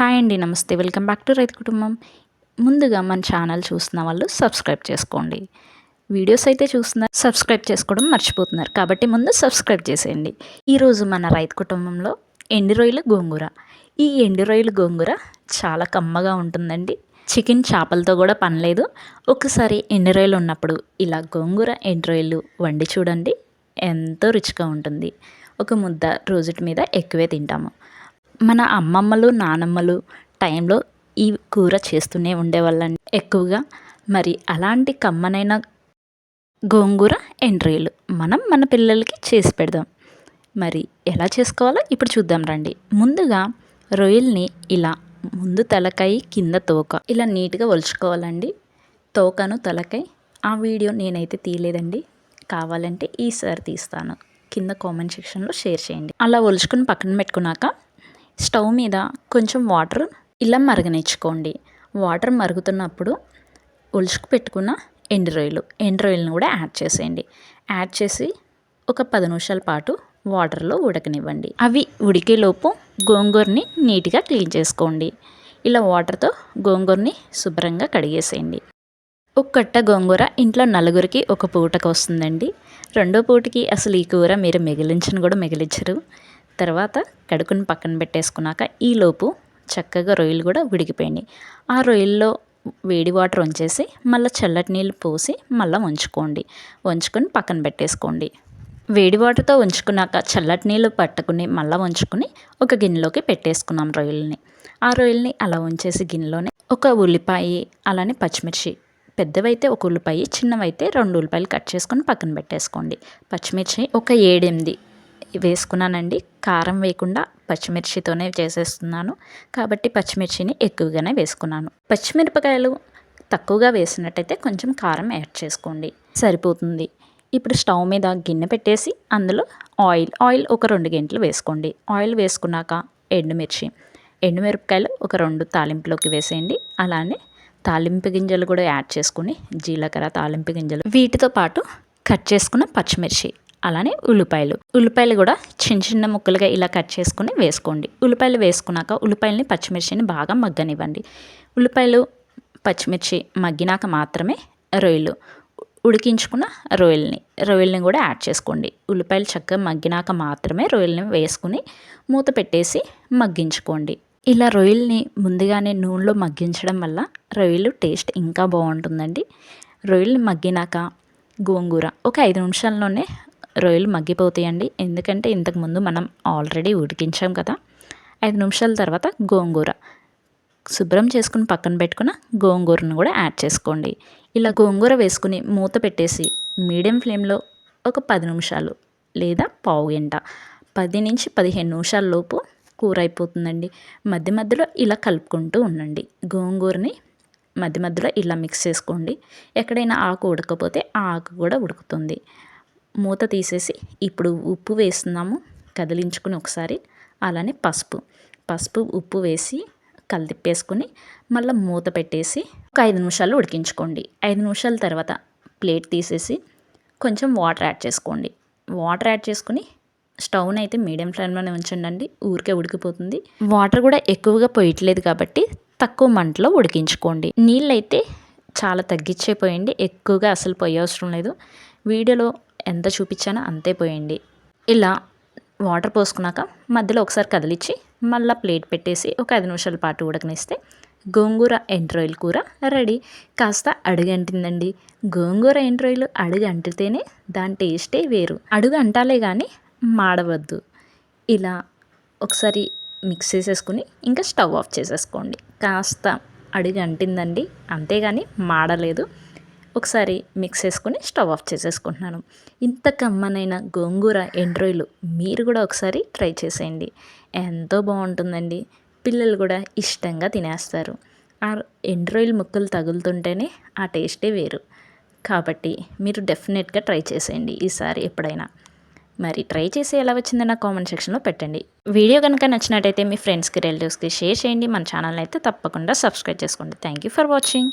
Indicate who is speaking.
Speaker 1: Hi అండి నమస్తే. Welcome back to రైతు కుటుంబం. ముందుగా మన ఛానల్ చూస్తున్న వాళ్ళు సబ్స్క్రైబ్ చేసుకోండి. వీడియోస్ అయితే చూస్తున్నారు సబ్స్క్రైబ్ చేసుకోవడం మర్చిపోతున్నారు. కాబట్టి ముందు సబ్స్క్రైబ్ చేసేయండి. ఈరోజు మన రైతు కుటుంబంలో ఎండి రొయ్యలు గోంగూర. ఈ ఎండి రొయ్యలు గోంగూర చాలా కమ్మగా ఉంటుందండి. చికెన్ చేపలతో కూడా పనిలేదు ఒకసారి ఎండి రొయ్యలు ఉన్నప్పుడు ఇలా గోంగూర ఎండి రొయ్యలు వండి చూడండి. ఎంతో రుచిగా ఉంటుంది. ఒక ముద్ద రోజుటి మీద ఎక్కువే తింటాము. మన అమ్మమ్మలు నానమ్మలు టైంలో ఈ కూర చేస్తూనే ఉండేవాళ్ళండి ఎక్కువగా మరి అలాంటి కమ్మనైన గోంగూర ఎండ్రీలు మనం మన పిల్లలకి చేసి పెడదాం. మరి ఎలా చేసుకోవాలో ఇప్పుడు చూద్దాం రండి. ముందుగా రొయ్యల్ని ఇలా ముందు తలకాయ కింద తోక ఇలా నీట్గా ఒలుచుకోవాలండి. తోకను తలకాయ. ఆ వీడియో నేనైతే తీయలేదండి. కావాలంటే ఈసారి తీస్తాను. కింద కామెంట్ సెక్షన్లో షేర్ చేయండి. అలా ఒలుచుకుని పక్కన పెట్టుకున్నాక స్టవ్ మీద కొంచెం వాటర్ ఇలా మరగనిచ్చుకోండి. వాటర్ మరుగుతున్నప్పుడు ఒలుచుకు పెట్టుకున్న ఎండు రొయ్యలు ఎండు రొయ్యలను కూడా యాడ్ చేసేయండి. యాడ్ చేసి ఒక పది నిమిషాల పాటు వాటర్లో ఉడకనివ్వండి. అవి ఉడికేలోపు గోంగూరని నీట్గా క్లీన్ చేసుకోండి. ఇలా వాటర్తో గోంగూరని శుభ్రంగా కడిగేసేయండి. ఒక కట్ట గోంగూర ఇంట్లో నలుగురికి ఒక పూటకు వస్తుందండి. రెండో పూటకి అసలు ఈ కూర మీరు మిగిలించని కూడా మిగిలించరు. తర్వాత కడుకుని పక్కన పెట్టేసుకున్నాక ఈలోపు చక్కగా రొయ్యలు కూడా ఉడికిపోయినాయి ఆ రొయ్యల్లో వేడి వాటర్ ఉంచేసి మళ్ళీ చల్లటి నీళ్ళు పోసి మళ్ళీ ఉంచుకోండి ఉంచుకొని పక్కన పెట్టేసుకోండి. వేడి వాటర్తో ఉంచుకున్నాక చల్లటి నీళ్ళు పట్టుకుని మళ్ళీ ఉంచుకుని ఒక గిన్నెలోకి పెట్టేసుకున్నాం రొయ్యల్ని. ఆ రొయ్యల్ని అలా ఉంచేసి గిన్నెలోనే ఒక ఉల్లిపాయ అలానే పచ్చిమిర్చి పెద్దవైతే ఒక ఉల్లిపాయ చిన్నవైతే రెండు ఉల్లిపాయలు కట్ చేసుకొని పక్కన పెట్టేసుకోండి. పచ్చిమిర్చి ఒక ఏడెనిమిది వేసుకున్నానండి. కారం వేయకుండా పచ్చిమిర్చితోనే చేసేస్తున్నాను. కాబట్టి పచ్చిమిర్చిని ఎక్కువగానే వేసుకున్నాను. పచ్చిమిరపకాయలు తక్కువగా వేసినట్టయితే కొంచెం కారం యాడ్ చేసుకోండి. సరిపోతుంది. ఇప్పుడు స్టవ్ మీద గిన్నె పెట్టేసి అందులో ఆయిల్ ఆయిల్ ఒక రెండు గంటలు వేసుకోండి. ఆయిల్ వేసుకున్నాక ఎండుమిర్చి ఎండుమిరపకాయలు ఒక రెండు తాలింపులోకి వేసేయండి. అలానే తాలింపు గింజలు కూడా యాడ్ చేసుకుని జీలకర్ర తాలింపు గింజలు. వీటితో పాటు కట్ చేసుకున్న పచ్చిమిర్చి. అలానే ఉల్లిపాయలు. ఉల్లిపాయలు కూడా చిన్న చిన్న ముక్కలుగా ఇలా కట్ చేసుకుని వేసుకోండి. ఉల్లిపాయలు వేసుకున్నాక ఉల్లిపాయలని పచ్చిమిర్చిని బాగా మగ్గనివ్వండి. ఉల్లిపాయలు పచ్చిమిర్చి మగ్గినాక మాత్రమే రొయ్యలు. ఉడికించుకున్న రొయ్యల్ని రొయ్యల్ని కూడా యాడ్ చేసుకోండి. ఉల్లిపాయలు చక్కగా మగ్గినాక మాత్రమే రొయ్యల్ని వేసుకుని మూత పెట్టేసి మగ్గించుకోండి. ఇలా రొయ్యల్ని ముందుగానే నూనెలో మగ్గించడం వల్ల రొయ్యలు టేస్ట్ ఇంకా బాగుంటుందండి. రొయ్యలు మగ్గినాక గోంగూర ఒక ఐదు నిమిషాల్లోనే రొయ్యలు మగ్గిపోతాయండి. ఎందుకంటే ఇంతకుముందు మనం ఆల్రెడీ ఉడికించాం కదా. ఐదు నిమిషాల తర్వాత గోంగూర. శుభ్రం చేసుకుని పక్కన పెట్టుకున్న గోంగూరను కూడా యాడ్ చేసుకోండి. ఇలా గోంగూర వేసుకుని మూత పెట్టేసి మీడియం ఫ్లేమ్లో ఒక పది నిమిషాలు లేదా పావు గంట పది నుంచి పదిహేను నిమిషాల లోపు కూర అయిపోతుందండి. మధ్య మధ్యలో ఇలా కలుపుకుంటూ ఉండండి. గోంగూరని మధ్య మధ్యలో ఇలా మిక్స్ చేసుకోండి. ఎక్కడైనా ఆకు ఉడకపోతే ఆ ఆకు కూడా ఉడుకుతుంది. మూత తీసేసి ఇప్పుడు ఉప్పు వేస్తున్నాము. కదిలించుకుని ఒకసారి అలానే పసుపు. పసుపు ఉప్పు వేసి కలిదిప్పేసుకుని మళ్ళీ మూత పెట్టేసి ఒక ఐదు నిమిషాలు ఉడికించుకోండి. ఐదు నిమిషాల తర్వాత ప్లేట్ తీసేసి కొంచెం వాటర్ యాడ్ చేసుకోండి. వాటర్ యాడ్ చేసుకుని స్టవ్ని అయితే మీడియం ఫ్లేమ్లోనే ఉంచండి ఊరికే ఉడికిపోతుంది. వాటర్ కూడా ఎక్కువగా పోయట్లేదు కాబట్టి తక్కువ మంటలో ఉడికించుకోండి. నీళ్ళు అయితే చాలా తగ్గించేపోయండి. ఎక్కువగా అసలు పోయే అవసరం లేదు. వీడియోలో ఎంత చూపించానో అంతే పోయండి ఇలా వాటర్ పోసుకున్నాక మధ్యలో ఒకసారి కదిలిచ్చి మళ్ళీ ప్లేట్ పెట్టేసి ఒక ఐదు నిమిషాల పాటు ఉడకనిస్తే గోంగూర ఎండ్రాయిల్ కూర రెడీ. కాస్త అడుగు అంటిందండి గోంగూర ఎండ్రాయిల్ అడుగు అంటితేనే దాని టేస్టే వేరు. అడుగు అంటాలే కానీ మాడవద్దు. ఇలా ఒకసారి మిక్స్ చేసేసుకుని ఇంకా స్టవ్ ఆఫ్ చేసేసుకోండి. కాస్త అడుగు అంటిందండి. అంతేగాని మాడలేదు. ఒకసారి మిక్స్ చేసుకుని స్టవ్ ఆఫ్ చేసేసుకుంటున్నాను. ఇంత కమ్మనైన గోంగూర ఎండ్రాయిలు మీరు కూడా ఒకసారి ట్రై చేసేయండి. ఎంతో బాగుంటుందండి. పిల్లలు కూడా ఇష్టంగా తినేస్తారు. ఆ ఎండ్రాయిల్ ముక్కలు తగులుతుంటేనే ఆ టేస్టే వేరు. కాబట్టి మీరు డెఫినెట్గా ట్రై చేసేయండి ఈసారి ఎప్పుడైనా. మరి ట్రై చేసి ఎలా వచ్చిందో నా కామెంట్ సెక్షన్లో పెట్టండి. వీడియో కనుక నచ్చినట్టయితే మీ ఫ్రెండ్స్కి రిలేటివ్స్కి షేర్ చేయండి. మన ఛానల్ అయితే తప్పకుండా సబ్స్క్రైబ్ చేసుకోండి. Thank you for watching